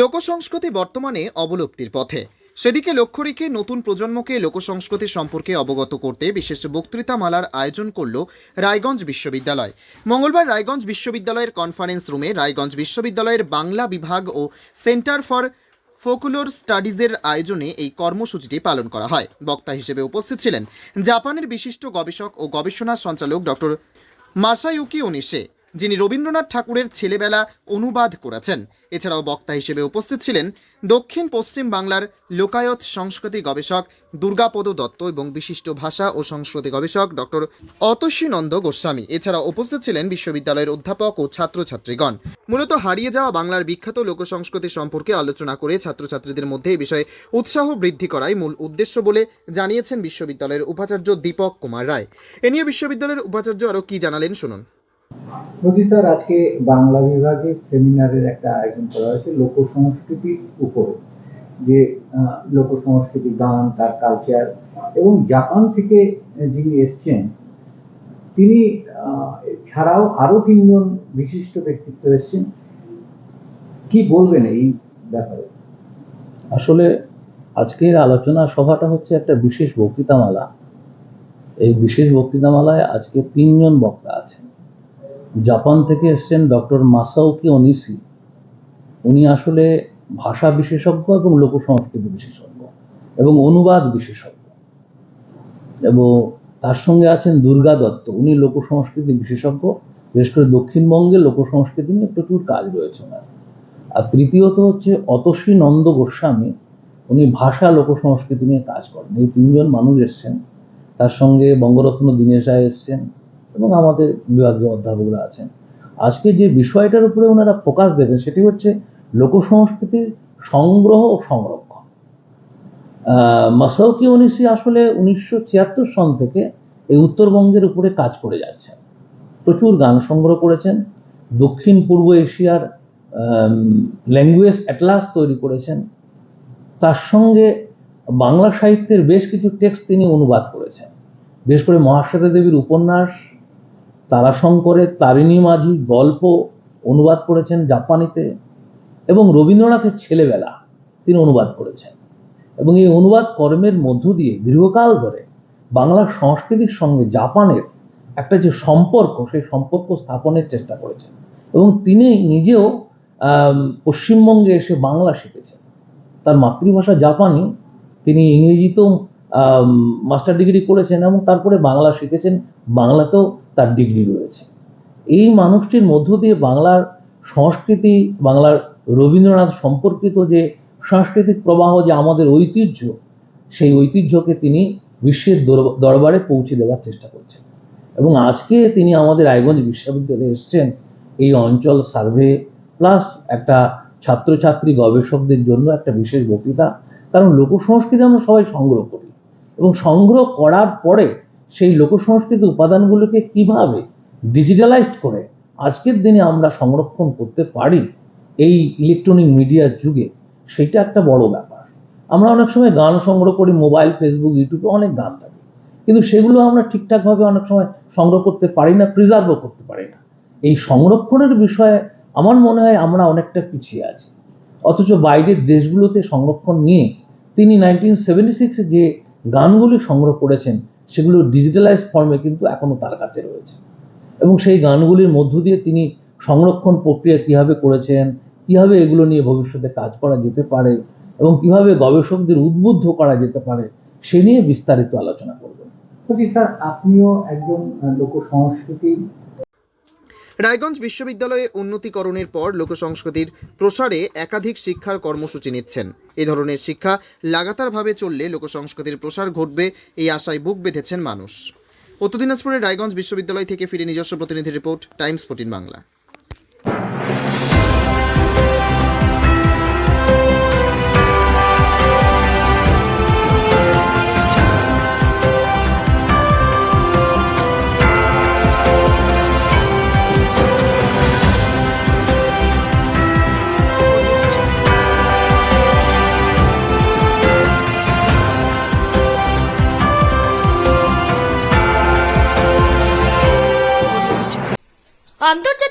লোকসংস্কৃতি বর্তমানে অবলুপ্তির পথে। সেদিকে লক্ষ্য রেখে নতুন প্রজন্মকে লোকসংস্কৃতি সম্পর্কে অবগত করতে বিশেষ বক্তৃতামালার আয়োজন করল রায়গঞ্জ বিশ্ববিদ্যালয়। মঙ্গলবার রায়গঞ্জ বিশ্ববিদ্যালয়ের কনফারেন্স রুমে রায়গঞ্জ বিশ্ববিদ্যালয়ের বাংলা বিভাগ ও সেন্টার ফর ফোকুলোর স্টাডিজের আয়োজনে এই কর্মসূচিটি পালন করা হয়। বক্তা হিসেবে উপস্থিত ছিলেন জাপানের বিশিষ্ট গবেষক ও গবেষণা সঞ্চালক ডক্টর মাসায়ুকি ওনিশে। যিনি রবীন্দ্রনাথ ঠাকুরের ছেলেবেলা অনুবাদ করেছেন। এছাড়াও বক্তা হিসেবে উপস্থিত ছিলেন দক্ষিণ পশ্চিম বাংলার লোকায়ত সংস্কৃতি গবেষক দুর্গাপদ দত্ত এবং বিশিষ্ট ভাষা ও সংস্কৃতি গবেষক ডক্টর অতসীনন্দ গোস্বামী। এছাড়াও উপস্থিত ছিলেন বিশ্ববিদ্যালয়ের অধ্যাপক ও ছাত্রছাত্রীগণ। মূলত হারিয়ে যাওয়া বাংলার বিখ্যাত লোকসংস্কৃতি সম্পর্কে আলোচনা করে ছাত্রছাত্রীদের মধ্যে এই বিষয়ে উৎসাহ বৃদ্ধি করাই মূল উদ্দেশ্য বলে জানিয়েছেন বিশ্ববিদ্যালয়ের উপাচার্য দীপক কুমার রায়। এ নিয়ে বিশ্ববিদ্যালয়ের উপাচার্য আরও কি জানালেন, শুনুন। বলছি স্যার, আজকে বাংলা বিভাগের সেমিনারের একটা আয়োজন করা হয়েছে লোক সংস্কৃতির উপরে, যে লোক সংস্কৃতি গান, তার কালচার এবং জাপান থেকে যিনি এসছেন, তিনি ছাড়াও আরও তিনজন বিশিষ্ট ব্যক্তিত্ব এসছেন। কি বলবেন এই ব্যাপারে? আসলে আজকের আলোচনা সভাটা হচ্ছে একটা বিশেষ বক্তৃতামালা। এই বিশেষ বক্তৃতামালায় আজকে তিনজন বক্তা আছেন। জাপান থেকে এসছেন ডক্টর মাসাওকি অনিসি। উনি আসলে ভাষা বিশেষজ্ঞ এবং লোক সংস্কৃতি বিশেষজ্ঞ এবং অনুবাদ বিশেষজ্ঞ। এবং তার সঙ্গে আছেন দুর্গা দত্ত। উনি লোক সংস্কৃতি বিশেষজ্ঞ, বিশেষ করে দক্ষিণবঙ্গে লোক সংস্কৃতি নিয়ে প্রচুর কাজ রয়েছে ওনার। আর তৃতীয়ত হচ্ছে অতসী নন্দ গোস্বামী। উনি ভাষা লোক সংস্কৃতি নিয়ে কাজ করেন। এই তিনজন মানুষ এসছেন। তার সঙ্গে বঙ্গরত্ন দীনেশ রায় এসছেন। এবং আমাদের বিভাগীয় অধ্যাপকরা আছেন। আজকে যে বিষয়টার উপরে ওনারা ফোকাস দেবেন সেটি হচ্ছে লোক সংস্কৃতির সংগ্রহ ও সংরক্ষণ। মাসাউকি ওনিসি আসলে উনিশশো ছিয়াত্তর সন থেকে এই উত্তরবঙ্গের উপরে কাজ করে যাচ্ছেন। প্রচুর গান সংগ্রহ করেছেন। দক্ষিণ পূর্ব এশিয়ার ল্যাঙ্গুয়েজ অ্যাটলাস তৈরি করেছেন। তার সঙ্গে বাংলা সাহিত্যের বেশ কিছু টেক্সট তিনি অনুবাদ করেছেন। বিশেষ করে মহাশ্বেতা দেবীর উপন্যাস তারাশঙ্করের তারিণী মাঝি গল্প অনুবাদ করেছেন জাপানিতে এবং রবীন্দ্রনাথের ছেলেবেলা তিনি অনুবাদ করেছেন। এবং এই অনুবাদ কর্মের মধ্য দিয়ে দীর্ঘকাল ধরে বাংলার সংস্কৃতির সঙ্গে জাপানের একটা যে সম্পর্ক, সেই সম্পর্ক স্থাপনের চেষ্টা করেছেন। এবং তিনি নিজেও পশ্চিমবঙ্গে এসে বাংলা শিখেছেন। তার মাতৃভাষা জাপানি, তিনি ইংরেজিতেও মাস্টার ডিগ্রি করেছেন এবং তারপরে বাংলা শিখেছেন। বাংলাতেও তার ডিগ্রি রয়েছে। এই মানুষটির মধ্য দিয়ে বাংলার সংস্কৃতি, বাংলার রবীন্দ্রনাথ সম্পর্কিত যে সাংস্কৃতিক প্রবাহ, যে আমাদের ঐতিহ্য, সেই ঐতিহ্যকে তিনি বিশ্বের দর- দরবারে পৌঁছে দেওয়ার চেষ্টা করছেন। এবং আজকে তিনি আমাদের রায়গঞ্জ বিশ্ববিদ্যালয়ে এসছেন। এই অঞ্চল সার্ভে প্লাস একটা ছাত্রছাত্রী গবেষকদের জন্য একটা বিশেষ বক্তৃতা। কারণ লোকসংস্কৃতি আমরা সবাই সংগ্রহ করি। এবং সংগ্রহ করার পরে সেই লোক সংস্কৃতি উপাদানগুলোকে কীভাবে ডিজিটালাইজড করে আজকের দিনে আমরা সংরক্ষণ করতে পারি এই ইলেকট্রনিক মিডিয়ার যুগে, সেটা একটা বড় ব্যাপার। আমরা অনেক সময় গান সংগ্রহ করি মোবাইল ফেসবুক ইউটিউবে অনেক গান থাকে। কিন্তু সেগুলো আমরা ঠিকঠাকভাবে অনেক সময় সংগ্রহ করতে পারি না প্রিজার্ভও করতে পারি না। এই সংরক্ষণের বিষয়ে আমার মনে হয় আমরা অনেকটা পিছিয়ে আছি। অথচ বাইরের দেশগুলোতে সংরক্ষণ নিয়ে তিনি নাইনটিন সেভেন্টি সিক্সে যে গানগুলি সংগ্রহ করেছেন সেগুলো ডিজিটালাইজ ফর্মে কিন্তু এখনও তার কাছে রয়েছে। এবং সেই গানগুলির মধ্য দিয়ে তিনি সংরক্ষণ প্রক্রিয়া কীভাবে করেছেন, কীভাবে এগুলো নিয়ে ভবিষ্যতে কাজ করা যেতে পারে এবং কীভাবে গবেষকদের উদ্বুদ্ধ করা যেতে পারে, সে নিয়ে বিস্তারিত আলোচনা করবেন স্যার আপনিও একজন লোক সংস্কৃতির রায়গঞ্জ বিশ্ববিদ্যালয়ে উন্নতিকরণের পর লোকসংস্কৃতির প্রসারে একাধিক শিক্ষার কর্মসূচি নিচ্ছেন। এ ধরনের শিক্ষা লাগাতারভাবে চললে লোকসংস্কৃতির প্রসার ঘটবে এই আশায় বুক বেঁধেছেন মানুষ। উত্তর দিনাজপুরের রায়গঞ্জ বিশ্ববিদ্যালয় থেকে ফিরে নিজস্ব প্রতিনিধি রিপোর্ট, টাইমস ফোর্টিন বাংলা। আন্তর্জাতিক